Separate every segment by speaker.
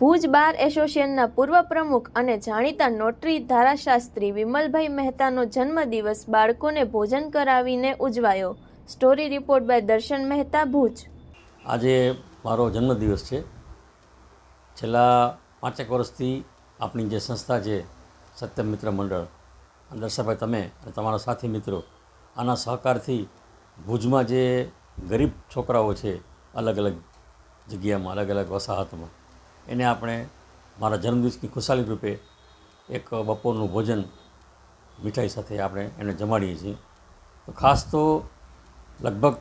Speaker 1: ભુજ બાર એસોસિએશનના પૂર્વ પ્રમુખ અને જાણીતા નોટરી ધારાશાસ્ત્રી વિમલભાઈ મહેતાનો જન્મદિવસ બાળકોને ભોજન કરાવીને ઉજવાયો. સ્ટોરી રિપોર્ટ બાય દર્શન મહેતા, ભુજ.
Speaker 2: આજે મારો જન્મદિવસ છે. છેલ્લા પાંચેક વર્ષથી આપણી જે સંસ્થા છે, સત્યમ મિત્ર મંડળ દર્શાભાઈ તમે અને તમારા સાથી મિત્રો, આના સહકારથી ભુજમાં જે ગરીબ છોકરાઓ છે અલગ અલગ જગ્યામાં અલગ અલગ વસાહતમાં એને આપણે મારા જન્મદિવસની ખુશાલી રૂપે એક બપોરનું ભોજન મીઠાઈ સાથે આપણે એને જમાડીએ છીએ. તો ખાસ તો લગભગ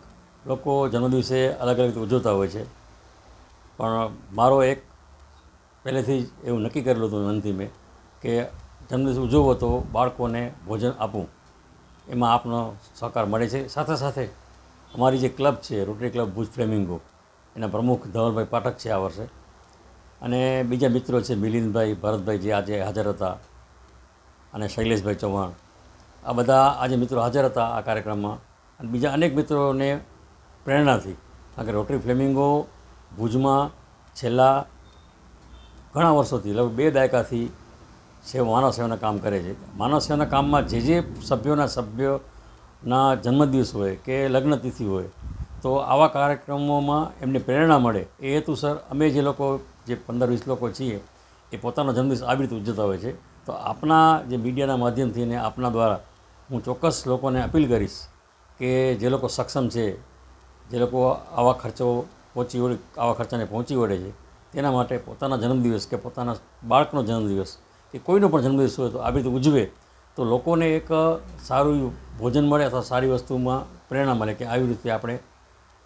Speaker 2: લોકો જન્મદિવસે અલગ અલગ રીતે ઉજવતા હોય છે. પણ મારો એક પહેલેથી જ એવું નક્કી કરેલું હતું મનથી મેં કે જન્મદિવસ ઉજવવો તો બાળકોને ભોજન આપવું. એમાં આપનો સહકાર મળે છે. સાથે સાથે અમારી જે ક્લબ છે, રોટરી ક્લબ ભુજ ફ્લેમિંગો, એના પ્રમુખ ધવલભાઈ પાઠક છે આ વર્ષે. અને બીજા મિત્રો છે, મિલિંદભાઈ, ભરતભાઈ જે આજે હાજર હતા અને શૈલેષભાઈ ચૌહાણ. આ બધા આજે મિત્રો હાજર હતા આ કાર્યક્રમમાં. અને બીજા અનેક મિત્રોને પ્રેરણાથી. કારણ કે રોટરી ફ્લેમિંગો, ભુજમાં છેલ્લા ઘણા વર્ષોથી, લગભગ બે દાયકાથી સેવ, માનવ સેવાના કામ કરે છે. માનવ સેવાના કામમાં જે જે સભ્યોના સભ્યોના જન્મદિવસ હોય કે લગ્નતિથિ હોય તો આવા કાર્યક્રમોમાં એમને પ્રેરણા મળે. એ હેતુસર અમે જે લોકો, જે પંદર વીસ લોકો છીએ, એ પોતાનો જન્મદિવસ આવી રીતે ઉજવતા હોય છે. તો આપના જે મીડિયાના માધ્યમથી ને આપના દ્વારા હું ચોક્કસ લોકોને અપીલ કરીશ કે જે લોકો સક્ષમ છે, જે લોકો આવા ખર્ચો પહોંચી વળે આવા ખર્ચાને પહોંચી વળે છે, તેના માટે પોતાના જન્મદિવસ કે પોતાના બાળકનો જન્મદિવસ કે કોઈનો પણ જન્મદિવસ હોય તો આવી રીતે ઉજવે. તો લોકોને એક સારું ભોજન મળે અથવા સારી વસ્તુમાં પ્રેરણા મળે કે આવી રીતે આપણે